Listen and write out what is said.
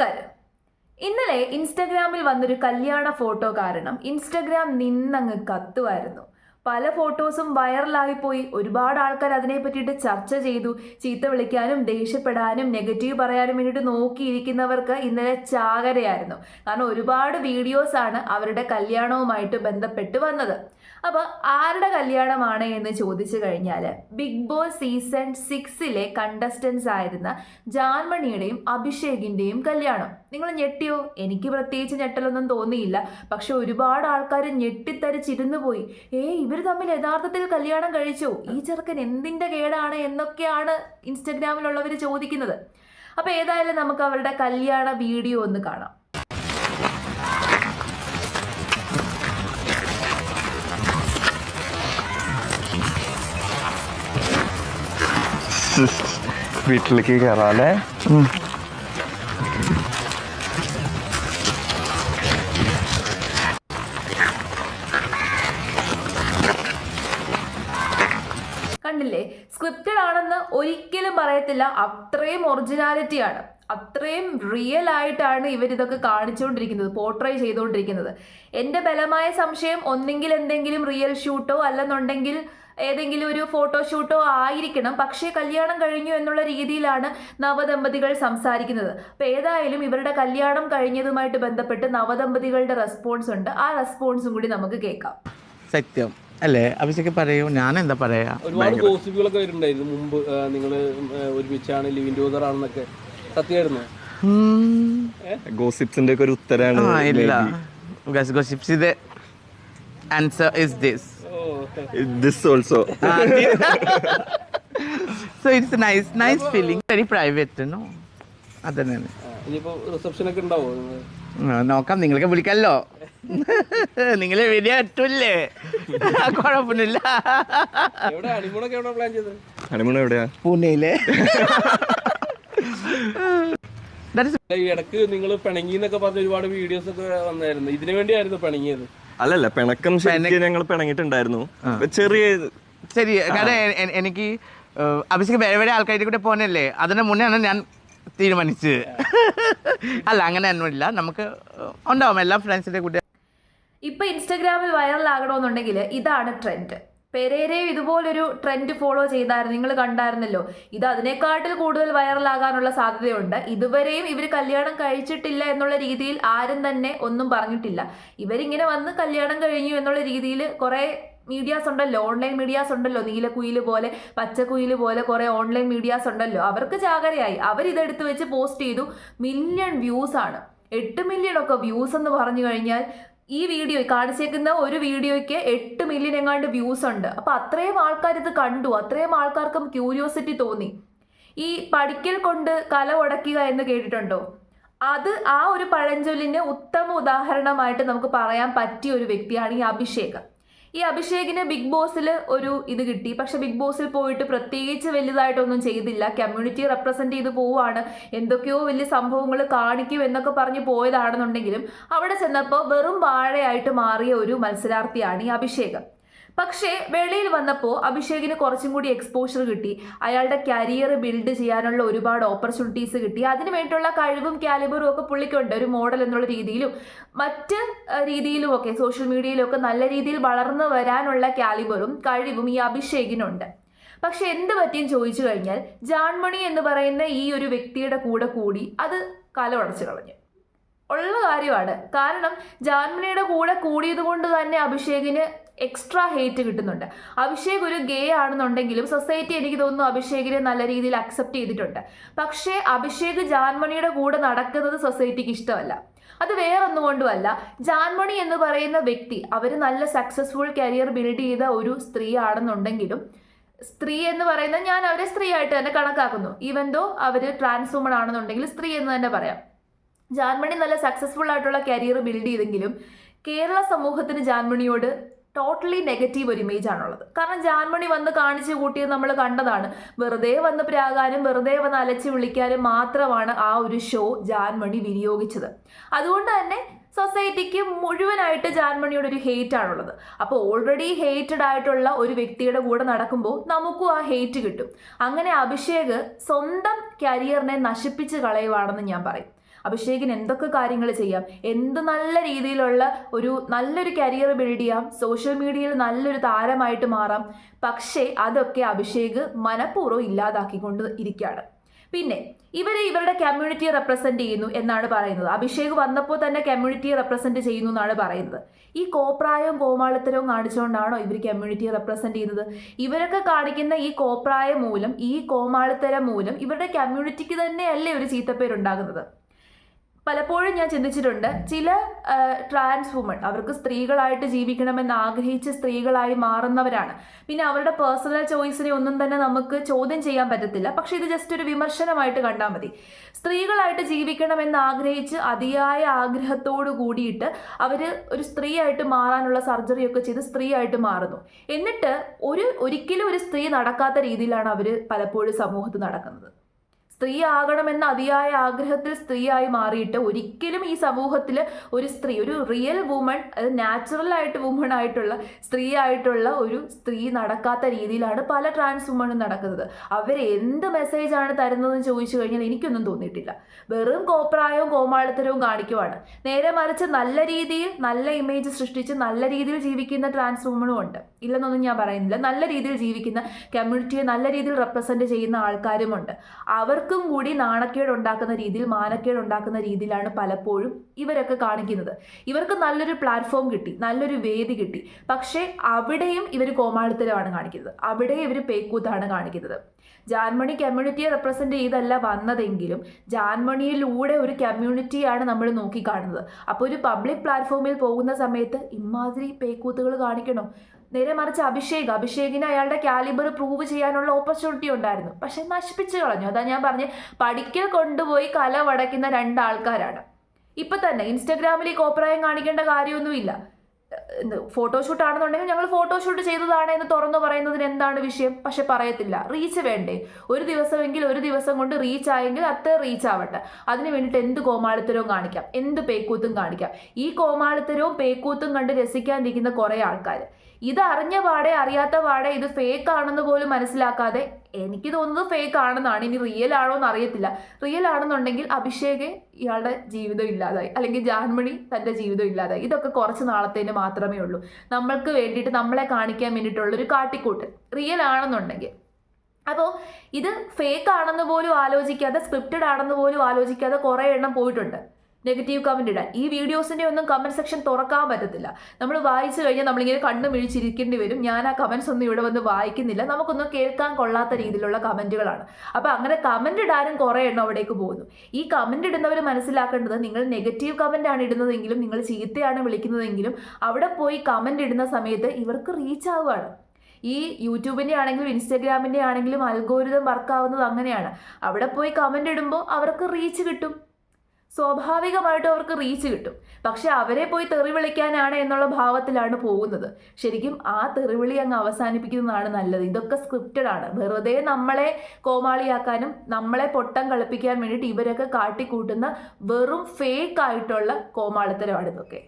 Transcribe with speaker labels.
Speaker 1: നമസ്കാരം. ഇന്നലെ ഇൻസ്റ്റഗ്രാമിൽ വന്നൊരു കല്യാണ ഫോട്ടോ കാരണം ഇൻസ്റ്റഗ്രാം നിന്നങ്ങ് കത്തുമായിരുന്നു പല ഫോട്ടോസും വൈറലായിപ്പോയി. ഒരുപാട് ആൾക്കാർ അതിനെ പറ്റിയിട്ട് ചർച്ച ചെയ്തു. ചീത്ത വിളിക്കാനും ദേഷ്യപ്പെടാനും നെഗറ്റീവ് പറയാനും വേണ്ടിയിട്ട് നോക്കിയിരിക്കുന്നവർക്ക് ഇന്നലെ ചാകരയായിരുന്നു. കാരണം ഒരുപാട് വീഡിയോസാണ് അവരുടെ കല്യാണവുമായിട്ട് ബന്ധപ്പെട്ട് വന്നത്. അപ്പോൾ ആരുടെ കല്യാണമാണ് എന്ന് ചോദിച്ചു കഴിഞ്ഞാൽ ബിഗ് ബോസ് സീസൺ സിക്സിലെ കണ്ടസ്റ്റൻസ് ആയിരുന്ന ജാൻമണിയുടെയും അഭിഷേകിന്റെയും കല്യാണം. നിങ്ങൾ ഞെട്ടിയോ? എനിക്ക് പ്രത്യേകിച്ച് ഞെട്ടലൊന്നും തോന്നിയില്ല. പക്ഷെ ഒരുപാട് ആൾക്കാർ ഞെട്ടിത്തരിച്ചിരുന്നു പോയി. ഏ ഇവർ തമ്മിൽ യഥാർത്ഥത്തിൽ കല്യാണം കഴിച്ചോ? ഈ ചെറുക്കൻ എന്തിന്റെ കേടാണ് എന്നൊക്കെയാണ് ഇൻസ്റ്റഗ്രാമിലുള്ളവർ ചോദിക്കുന്നത്. അപ്പോൾ ഏതായാലും നമുക്ക് അവരുടെ കല്യാണ വീഡിയോ ഒന്ന് കാണാം.
Speaker 2: വീട്ടിലേക്ക് കയറാം അല്ലേ
Speaker 1: കണ്ടില്ലേ? സ്ക്രിപ്റ്റഡ് ആണെന്ന് ഒരിക്കലും പറയത്തില്ല. അത്രയും ഒറിജിനാലിറ്റിയാണ് അത്രയും റിയൽ ആയിട്ടാണ് ഇവരിതൊക്കെ കാണിച്ചുകൊണ്ടിരിക്കുന്നത് പോർട്രേ ചെയ്തുകൊണ്ടിരിക്കുന്നത് എന്റെ ബലമായ സംശയം ഒന്നെങ്കിൽ എന്തെങ്കിലും റിയൽ ഷൂട്ടോ അല്ലെന്നുണ്ടെങ്കിൽ ഏതെങ്കിലും ഒരു ഫോട്ടോഷൂട്ടോ ആയിരിക്കണം. പക്ഷേ കല്യാണം കഴിഞ്ഞു എന്നുള്ള രീതിയിലാണ് നവദമ്പതികൾ സംസാരിക്കുന്നത്. അപ്പോൾ ഏതായാലും ഇവരുടെ കല്യാണം കഴിഞ്ഞതുമായിട്ട് ബന്ധപ്പെട്ട് നവദമ്പതികളുടെ റെസ്പോൺസ് ഉണ്ട്. ആ റെസ്പോൺസും കൂടി നമുക്ക് കേൾക്കാം.
Speaker 3: സത്യം. അല്ലേ? അഭിഷേക് പറയൂ. ഞാൻ എന്താ പറയാ?
Speaker 4: ഒരുപാട് ഗോസിപ്പുകളൊക്കെ വരുന്നുണ്ടായിരുന്നു. മുമ്പ് നിങ്ങൾ ഒരുമിച്ചാണ് ലിവിൻ ടൂതർ ആണെന്നൊക്കെ സത്യമായിരുന്നു.
Speaker 2: ഗോസിപ്സിന്റെ ഒക്കെ ഒരു ഉത്തരാണ്
Speaker 3: ഇല്ല. ഗോസിപ്സ് ഇത് answer is this
Speaker 2: this also
Speaker 3: so it's nice nice feeling very private no അതന്നെയാണ്
Speaker 4: ഇനിയിപ്പോ റിസപ്ഷൻ ഒക്കെ ഉണ്ടാവോ നിങ്ങൾ?
Speaker 3: ആ, നോക്കാം. നിങ്ങൾക്ക് വിളിക്കല്ലോ. നിങ്ങളെ
Speaker 4: വലിയ പ്ലാൻ ചെയ്തത്?
Speaker 2: ഹണിമൂൺ എവിടെയാ?
Speaker 3: പൂനെയിലെ.
Speaker 4: ഇടയ്ക്ക് നിങ്ങൾ പിണങ്ങി എന്നൊക്കെ പറഞ്ഞ ഒരുപാട് വീഡിയോസ് ഒക്കെ വന്നായിരുന്നു. ഇതിനു വേണ്ടിയായിരുന്നു പിണങ്ങിയത്.
Speaker 2: അല്ലല്ല പിണക്കം ശരിക്കും ഞങ്ങൾ പിണങ്ങിയിട്ടുണ്ടായിരുന്നു. ചെറിയ
Speaker 3: ശരി കാരണം എനിക്ക് അഭിഷേക് വേറെ വേറെ ആൾക്കാരുടെ കൂടെ പോകാനല്ലേ? അതിന് മുന്നെയാണ് ഞാൻ തീരുമാനിച്ചത്. അല്ല അങ്ങനെ ഒന്നുമില്ല. നമുക്ക് ഉണ്ടാവും. എല്ലാ ഫ്രണ്ട്സിന്റെ കൂടെ.
Speaker 1: ഇപ്പൊ വൈറൽ വൈറലാകണമെന്നുണ്ടെങ്കിൽ ഇതാണ് ട്രെൻഡ് പെരേരെയും ഇതുപോലൊരു ട്രെൻഡ് ഫോളോ ചെയ്തായിരുന്നു. നിങ്ങൾ കണ്ടായിരുന്നല്ലോ. ഇത് അതിനേക്കാട്ടിൽ കൂടുതൽ വൈറലാകാനുള്ള സാധ്യതയുണ്ട്. ഇതുവരെയും ഇവർ കല്യാണം കഴിച്ചിട്ടില്ല എന്നുള്ള രീതിയിൽ ആരും തന്നെ ഒന്നും പറഞ്ഞിട്ടില്ല. ഇവരിങ്ങനെ വന്ന് കല്യാണം കഴിഞ്ഞു എന്നുള്ള രീതിയിൽ കുറേ മീഡിയാസ് ഉണ്ടല്ലോ. ഓൺലൈൻ മീഡിയാസ് ഉണ്ടല്ലോ. നീലക്കുയിൽ പോലെ പച്ചക്കുയിൽ പോലെ കുറേ ഓൺലൈൻ മീഡിയാസ് ഉണ്ടല്ലോ. അവർക്ക് ജാഗ്രതയായി അവരിതെടുത്ത് വെച്ച് പോസ്റ്റ് ചെയ്തു. മില്യൺ വ്യൂസ് ആണ്. എട്ട് മില്യൺ ഒക്കെ വ്യൂസ് എന്ന് പറഞ്ഞു കഴിഞ്ഞാൽ ഈ വീഡിയോ കാണിച്ചേക്കുന്ന ഒരു വീഡിയോയ്ക്ക് എട്ട് മില്യൺ എങ്ങാണ്ട് വ്യൂസ് ഉണ്ട്. അപ്പോൾ അത്രയും ആൾക്കാർ ഇത് കണ്ടു. അത്രയും ആൾക്കാർക്കും ക്യൂരിയോസിറ്റി തോന്നി. ഈ പഠിക്കൽ കൊണ്ട് കല ഉടക്കുക എന്ന് കേട്ടിട്ടുണ്ടോ? അത് ആ ഒരു പഴഞ്ചൊല്ലിന് ഉത്തമ ഉദാഹരണമായിട്ട് നമുക്ക് പറയാൻ പറ്റിയ ഒരു വ്യക്തിയാണ് ഈ അഭിഷേക്. ഈ അഭിഷേകിന് ബിഗ് ബോസിൽ ഒരു ഇത് കിട്ടി. പക്ഷെ ബിഗ് ബോസിൽ പോയിട്ട് പ്രത്യേകിച്ച് വലുതായിട്ടൊന്നും ചെയ്തില്ല. കമ്മ്യൂണിറ്റി റെപ്രസെന്റ് ചെയ്ത് പോവുകയാണ്. എന്തൊക്കെയോ വലിയ സംഭവങ്ങൾ കാണിക്കും എന്നൊക്കെ പറഞ്ഞ് പോയതാണെന്നുണ്ടെങ്കിലും അവിടെ ചെന്നപ്പോൾ വെറും വാഴയായിട്ട് മാറിയ ഒരു മത്സരാർത്ഥിയാണ് ഈ അഭിഷേക്. പക്ഷേ വെളിയിൽ വന്നപ്പോൾ അഭിഷേകിന് കുറച്ചും കൂടി എക്സ്പോഷർ കിട്ടി. അയാളുടെ കരിയർ ബിൽഡ് ചെയ്യാനുള്ള ഒരുപാട് ഓപ്പർച്യൂണിറ്റീസ് കിട്ടി. അതിന് വേണ്ടിയുള്ള കഴിവും കാലിബറും ഒക്കെ പുള്ളിക്കുണ്ട്. ഒരു മോഡൽ എന്നുള്ള രീതിയിലും മറ്റ് രീതിയിലും ഒക്കെ സോഷ്യൽ മീഡിയയിലൊക്കെ നല്ല രീതിയിൽ വളർന്നു വരാനുള്ള കാലിബറും കഴിവും ഈ അഭിഷേകിനുണ്ട്. പക്ഷെ എന്ത് പറ്റിയും ചോദിച്ചു കഴിഞ്ഞാൽ ജാൺമണി എന്ന് പറയുന്ന ഈ ഒരു വ്യക്തിയുടെ കൂടെ കൂടി അത് കലമടച്ചു കളഞ്ഞു. ഉള്ള കാര്യമാണ്. കാരണം ജാൻമണിയുടെ കൂടെ കൂടിയത് കൊണ്ട് തന്നെ അഭിഷേകിന് എക്സ്ട്രാ ഹേറ്റ് കിട്ടുന്നുണ്ട്. അഭിഷേക് ഒരു ഗേ ആണെന്നുണ്ടെങ്കിലും സൊസൈറ്റി എനിക്ക് തോന്നുന്നു അഭിഷേകിനെ നല്ല രീതിയിൽ അക്സെപ്റ്റ് ചെയ്തിട്ടുണ്ട്. പക്ഷേ അഭിഷേക് ജാൻമണിയുടെ കൂടെ നടക്കുന്നത് സൊസൈറ്റിക്ക് ഇഷ്ടമല്ല. അത് വേറൊന്നും കൊണ്ടുമല്ല. ജാൻമണി എന്ന് പറയുന്ന വ്യക്തി അവർ നല്ല സക്സസ്ഫുൾ കരിയർ ബിൽഡ് ചെയ്ത ഒരു സ്ത്രീ ആണെന്നുണ്ടെങ്കിലും സ്ത്രീ എന്ന് പറയുന്നത് ഞാൻ അവരെ സ്ത്രീ ആയിട്ട് തന്നെ കണക്കാക്കുന്നു. ഈവൻ ദോ അവർ ട്രാൻസ് വുമൺ ആണെന്നുണ്ടെങ്കിൽ സ്ത്രീ എന്ന് തന്നെ പറയാം. ജാൻമണി നല്ല സക്സസ്ഫുൾ ആയിട്ടുള്ള കരിയർ ബിൽഡ് ചെയ്തെങ്കിലും കേരള സമൂഹത്തിന് ജാൻമണിയോട് ടോട്ടലി നെഗറ്റീവ് ഒരു ഇമേജ് ആണുള്ളത്. കാരണം ജാൻമണി വന്ന് കാണിച്ചു കൂട്ടിയത് നമ്മൾ കണ്ടതാണ്. വെറുതെ വന്ന് പ്രാകാനും വെറുതെ വന്ന് അലച്ച് വിളിക്കാനും മാത്രമാണ് ആ ഒരു ഷോ ജാൻമണി വിനിയോഗിച്ചത്. അതുകൊണ്ട് തന്നെ സൊസൈറ്റിക്ക് മുഴുവനായിട്ട് ജാൻമണിയുടെ ഒരു ഹെയ്റ്റ് ആണുള്ളത്. അപ്പോൾ ഓൾറെഡി ഹെയ്റ്റഡ് ആയിട്ടുള്ള ഒരു വ്യക്തിയുടെ കൂടെ നടക്കുമ്പോൾ നമുക്കും ആ ഹെയ്റ്റ് കിട്ടും. അങ്ങനെ അഭിഷേക് സ്വന്തം കരിയറിനെ നശിപ്പിച്ച് കളയുവാണെന്ന് ഞാൻ പറയും. അഭിഷേകിന് എന്തൊക്കെ കാര്യങ്ങൾ ചെയ്യാം? എന്ത് നല്ല രീതിയിലുള്ള ഒരു നല്ലൊരു കരിയർ ബിൽഡ് ചെയ്യാം? സോഷ്യൽ മീഡിയയിൽ നല്ലൊരു താരമായിട്ട് മാറാം. പക്ഷേ അതൊക്കെ അഭിഷേക് മനഃപൂർവം ഇല്ലാതാക്കിക്കൊണ്ട് ഇരിക്കുകയാണ്. പിന്നെ ഇവരെ ഇവരുടെ കമ്മ്യൂണിറ്റിയെ റെപ്രസെന്റ് ചെയ്യുന്നു എന്നാണ് പറയുന്നത്. അഭിഷേക് വന്നപ്പോൾ തന്നെ കമ്മ്യൂണിറ്റിയെ റെപ്രസെന്റ് ചെയ്യുന്നു എന്നാണ് പറയുന്നത്. ഈ കോപ്രായവും കോമാളിത്തരവും കാണിച്ചുകൊണ്ടാണോ ഇവർ കമ്മ്യൂണിറ്റിയെ റെപ്രസെന്റ് ചെയ്യുന്നത്? ഇവരൊക്കെ കാണിക്കുന്ന ഈ കോപ്രായം മൂലം ഈ കോമാളിത്തരം മൂലം ഇവരുടെ കമ്മ്യൂണിറ്റിക്ക് തന്നെയല്ലേ ഒരു ചീത്തപ്പേരുണ്ടാകുന്നത്? പലപ്പോഴും ഞാൻ ചിന്തിച്ചിട്ടുണ്ട് ചില ട്രാൻസ് വുമൺ അവർക്ക് സ്ത്രീകളായിട്ട് ജീവിക്കണമെന്ന് ആഗ്രഹിച്ച് സ്ത്രീകളായി മാറുന്നവരാണ്. പിന്നെ അവരുടെ പേഴ്സണൽ ചോയ്സിനെ ഒന്നും തന്നെ നമുക്ക് ചോദ്യം ചെയ്യാൻ പറ്റത്തില്ല. പക്ഷെ ഇത് ജസ്റ്റ് ഒരു വിമർശനമായിട്ട് കണ്ടാൽ മതി. സ്ത്രീകളായിട്ട് ജീവിക്കണമെന്ന് ആഗ്രഹിച്ച് അതിയായ ആഗ്രഹത്തോട് കൂടിയിട്ട് അവർ ഒരു സ്ത്രീയായിട്ട് മാറാനുള്ള സർജറി ഒക്കെ ചെയ്ത് സ്ത്രീയായിട്ട് മാറുന്നു. എന്നിട്ട് ഒരു ഒരിക്കലും ഒരു സ്ത്രീ നടക്കാത്ത രീതിയിലാണ് അവർ പലപ്പോഴും സമൂഹത്തിൽ നടക്കുന്നത്. സ്ത്രീ ആകണമെന്ന അതിയായ ആഗ്രഹത്തിൽ സ്ത്രീയായി മാറിയിട്ട് ഒരിക്കലും ഈ സമൂഹത്തിൽ ഒരു സ്ത്രീ ഒരു റിയൽ വുമൺ അത് നാച്ചുറൽ ആയിട്ട് വുമൺ ആയിട്ടുള്ള സ്ത്രീ ആയിട്ടുള്ള ഒരു സ്ത്രീ നടക്കാത്ത രീതിയിലാണ് പല ട്രാൻസ് വുമണും നടക്കുന്നത്. അവർ എന്ത് മെസ്സേജാണ് തരുന്നതെന്ന് ചോദിച്ചു കഴിഞ്ഞാൽ എനിക്കൊന്നും തോന്നിയിട്ടില്ല. വെറും കോപ്രായവും കോമാളിത്തരവും കാണിക്കുവാണ്. നേരെ മറിച്ച് നല്ല രീതിയിൽ നല്ല ഇമേജ് സൃഷ്ടിച്ച് നല്ല രീതിയിൽ ജീവിക്കുന്ന ട്രാൻസ് വുമണും ഉണ്ട്. ഇല്ലെന്നൊന്നും ഞാൻ പറയുന്നില്ല. നല്ല രീതിയിൽ ജീവിക്കുന്ന കമ്മ്യൂണിറ്റിയെ നല്ല രീതിയിൽ റെപ്രസെന്റ് ചെയ്യുന്ന ആൾക്കാരുമുണ്ട്. അവർക്കും കൂടി നാണക്കേട് ഉണ്ടാക്കുന്ന രീതിയിൽ മാനക്കേട് ഉണ്ടാക്കുന്ന രീതിയിലാണ് പലപ്പോഴും ഇവരൊക്കെ കാണിക്കുന്നത്. ഇവർക്ക് നല്ലൊരു പ്ലാറ്റ്ഫോം കിട്ടി നല്ലൊരു വേദി കിട്ടി. പക്ഷേ അവിടെയും ഇവർ കോമാളിത്തരമാണ് കാണിക്കുന്നത്. അവിടെ ഇവർ പേക്കൂത്താണ് കാണിക്കുന്നത്. ജാൻമണി കമ്മ്യൂണിറ്റിയെ റെപ്രസെന്റ് ചെയ്തല്ല വന്നതെങ്കിലും ജാൻമണിയിലൂടെ ഒരു കമ്മ്യൂണിറ്റിയാണ് നമ്മൾ നോക്കിക്കാണുന്നത്. അപ്പോൾ ഒരു പബ്ലിക് പ്ലാറ്റ്ഫോമിൽ പോകുന്ന സമയത്ത് ഇമാതിരി പേക്കൂത്തുകൾ കാണിക്കണോ? നേരെ മറിച്ച് അഭിഷേക് അഭിഷേകിന് അയാളുടെ കാലിബർ പ്രൂവ് ചെയ്യാനുള്ള ഓപ്പർച്യൂണിറ്റി ഉണ്ടായിരുന്നു. പക്ഷെ നശിപ്പിച്ചു കളഞ്ഞു. അതാ ഞാൻ പറഞ്ഞ് പഠിക്കൽ കൊണ്ടുപോയി കല വടയ്ക്കുന്ന രണ്ടാൾക്കാരാണ്. ഇപ്പൊ തന്നെ ഇൻസ്റ്റാഗ്രാമിൽ ഈ കോപ്രായം കാണിക്കേണ്ട കാര്യമൊന്നുമില്ല. ഫോട്ടോഷൂട്ട് ആണെന്നുണ്ടെങ്കിൽ ഞങ്ങൾ ഫോട്ടോഷൂട്ട് ചെയ്തതാണ് എന്ന് തുറന്നു പറയുന്നതിന് എന്താണ് വിഷയം? പക്ഷെ പറയത്തില്ല. റീച്ച് വേണ്ടേ? ഒരു ദിവസമെങ്കിൽ ഒരു ദിവസം കൊണ്ട് റീച്ച് ആയെങ്കിൽ അത്ര റീച്ച് ആവട്ടെ. അതിന് വേണ്ടിയിട്ട് എന്ത് കോമാളിത്തരവും കാണിക്കാം? എന്ത് പേക്കൂത്തും കാണിക്കാം? ഈ കോമാളിത്തരവും പേക്കൂത്തും കണ്ട് രസിക്കാനിരിക്കുന്ന കുറേ ആൾക്കാർ ഇത് അറിഞ്ഞ പാടെ അറിയാത്ത പാടെ ഇത് ഫേക്ക് ആണെന്ന് പോലും മനസ്സിലാക്കാതെ എനിക്ക് തോന്നുന്നത് ഫേക്ക് ആണെന്നാണ്. ഇനി റിയൽ ആണോ എന്ന് അറിയത്തില്ല. റിയൽ ആണെന്നുണ്ടെങ്കിൽ അഭിഷേക് ഇയാളുടെ ജീവിതം ഇല്ലാതായി. അല്ലെങ്കിൽ ജാൻമണി തന്റെ ജീവിതം ഇല്ലാതായി. ഇതൊക്കെ കുറച്ച് നാളത്തേന് മാത്രമേ ഉള്ളൂ. നമ്മൾക്ക് വേണ്ടിയിട്ട് നമ്മളെ കാണിക്കാൻ വേണ്ടിയിട്ടുള്ളൊരു കാട്ടിക്കൂട്ട്. റിയൽ ആണെന്നുണ്ടെങ്കിൽ. അപ്പോൾ ഇത് ഫേക്ക് ആണെന്ന് പോലും ആലോചിക്കാതെ സ്ക്രിപ്റ്റഡ് ആണെന്ന് പോലും ആലോചിക്കാതെ കുറേ എണ്ണം പോയിട്ടുണ്ട്. നെഗറ്റീവ് കമന്റ് ഇടാൻ. ഈ വീഡിയോസിന്റെ ഒന്നും കമന്റ് സെക്ഷൻ തുറക്കാൻ പറ്റത്തില്ല. നമ്മൾ വായിച്ചു കഴിഞ്ഞാൽ നമ്മളിങ്ങനെ കണ്ണു മിഴിച്ചിരിക്കേണ്ടി വരും. ഞാൻ ആ കമൻസ് ഒന്നും ഇവിടെ വന്ന് വായിക്കുന്നില്ല. നമുക്കൊന്നും കേൾക്കാൻ കൊള്ളാത്ത രീതിയിലുള്ള കമന്റുകളാണ് അപ്പോൾ അങ്ങനെ കമന്റ് ഇടാനും കുറേ എണ്ണം അവിടേക്ക് പോകുന്നു. ഈ കമന്റ് ഇടുന്നവർ മനസ്സിലാക്കേണ്ടത് നിങ്ങൾ നെഗറ്റീവ് കമന്റ് ആണ് ഇടുന്നതെങ്കിലും നിങ്ങൾ ചീത്തയാണ് വിളിക്കുന്നതെങ്കിലും അവിടെ പോയി കമന്റ് ഇടുന്ന സമയത്ത് ഇവർക്ക് റീച്ച് ആവുകയാണ്. ഈ യൂട്യൂബിന്റെ ആണെങ്കിലും ഇൻസ്റ്റാഗ്രാമിന്റെ ആണെങ്കിലും അൽഗോരിതം വർക്കാവുന്നത് അങ്ങനെയാണ്. അവിടെ പോയി കമന്റ് ഇടുമ്പോൾ അവർക്ക് റീച്ച് കിട്ടും. സ്വാഭാവികമായിട്ടും അവർക്ക് റീച്ച് കിട്ടും. പക്ഷെ അവരെ പോയി തെറി വിളിക്കാനാണ് എന്നുള്ള ഭാവത്തിലാണ് പോകുന്നത്. ശരിക്കും ആ തെറിവിളി അങ്ങ് അവസാനിപ്പിക്കുന്നതാണ് നല്ലത്. ഇതൊക്കെ സ്ക്രിപ്റ്റഡ് ആണ്. വെറുതെ നമ്മളെ കോമാളിയാക്കാനും നമ്മളെ പൊട്ടം കളിപ്പിക്കാൻ വേണ്ടിയിട്ട് ഇവരൊക്കെ കാട്ടിക്കൂട്ടുന്ന വെറും ഫേക്ക് ആയിട്ടുള്ള കോമാളിത്തരമാണ് ഇതൊക്കെ.